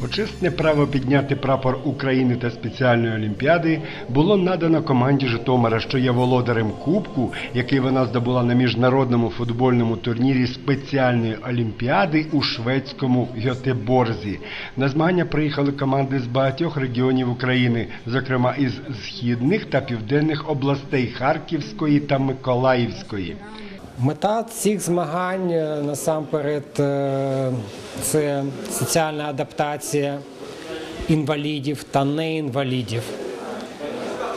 Почесне право підняти прапор України та спеціальної олімпіади було надано команді Житомира, що є володарем кубку, який вона здобула на міжнародному футбольному турнірі спеціальної олімпіади у шведському Гьотеборзі. На змагання приїхали команди з багатьох регіонів України, зокрема із східних та південних областей Харківської та Миколаївської. Мета цих змагань е, насамперед е, це соціальна адаптація інвалідів та неінвалідів.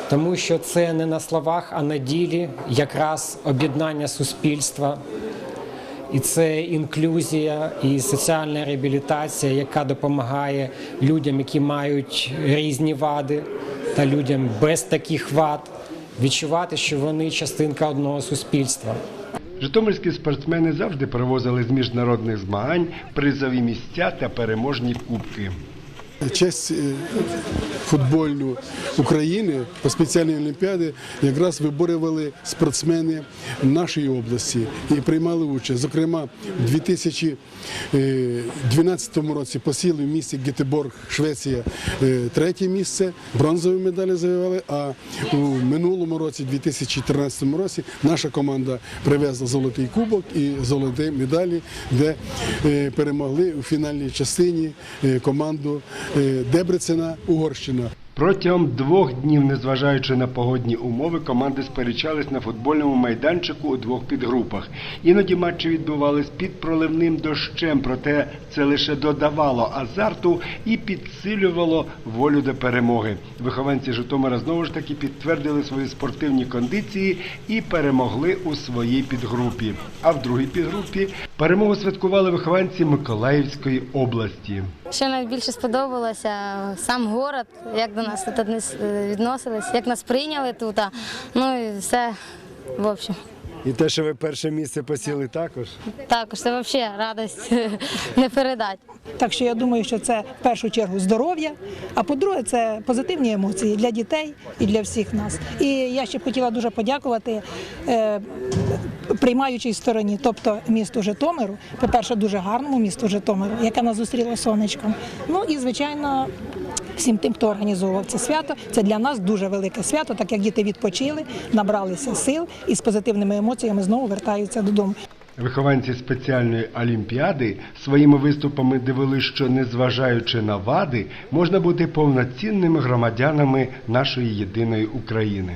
Тому що це не на словах, а на ділі якраз об'єднання суспільства. І це інклюзія і соціальна реабілітація, яка допомагає людям, які мають різні вади, та людям без таких вад відчувати, що вони частинка одного суспільства. Житомирські спортсмени завжди привозили з міжнародних змагань призові місця та переможні кубки. Честь е, футбольну України по спеціальній олімпіаді якраз виборювали спортсмени нашої області і приймали участь. Зокрема, у 2012 році посіли в місті Гетеборг, Швеція, е, третє місце, бронзові медалі завоювали. А у минулому році, 2014 році, наша команда привезла золотий кубок і золоті медалі, де е, перемогли у фінальній частині е, команду е, Дебрецена, Угорщина. Протягом двох днів, незважаючи на погодні умови, команди сперечались на футбольному майданчику у двох підгрупах. Іноді матчі відбувались під проливним дощем, проте це лише додавало азарту і підсилювало волю до перемоги. Вихованці Житомира знову ж таки підтвердили свої спортивні кондиції і перемогли у своїй підгрупі. А в другій підгрупі перемогу святкували вихованці Миколаївської області. Що найбільше сподобалося сам город, як до нас тут відносились, як нас прийняли тут. Ну і все в общем. І те, що ви перше місце посіли також. Також це взагалі радість не передати. Так що я думаю, що це в першу чергу здоров'я, а по-друге, це позитивні емоції для дітей і для всіх нас. І я ще б хотіла дуже подякувати е, приймаючій стороні, тобто місту Житомиру, по-перше, дуже гарному місту Житомиру, яке нас зустріло сонечком. Ну і звичайно. Всім тим, хто організовував це свято, це для нас дуже велике свято, так як діти відпочили, набралися сил і з позитивними емоціями знову вертаються додому. Вихованці спеціальної олімпіади своїми виступами довели, що незважаючи на вади, можна бути повноцінними громадянами нашої єдиної України.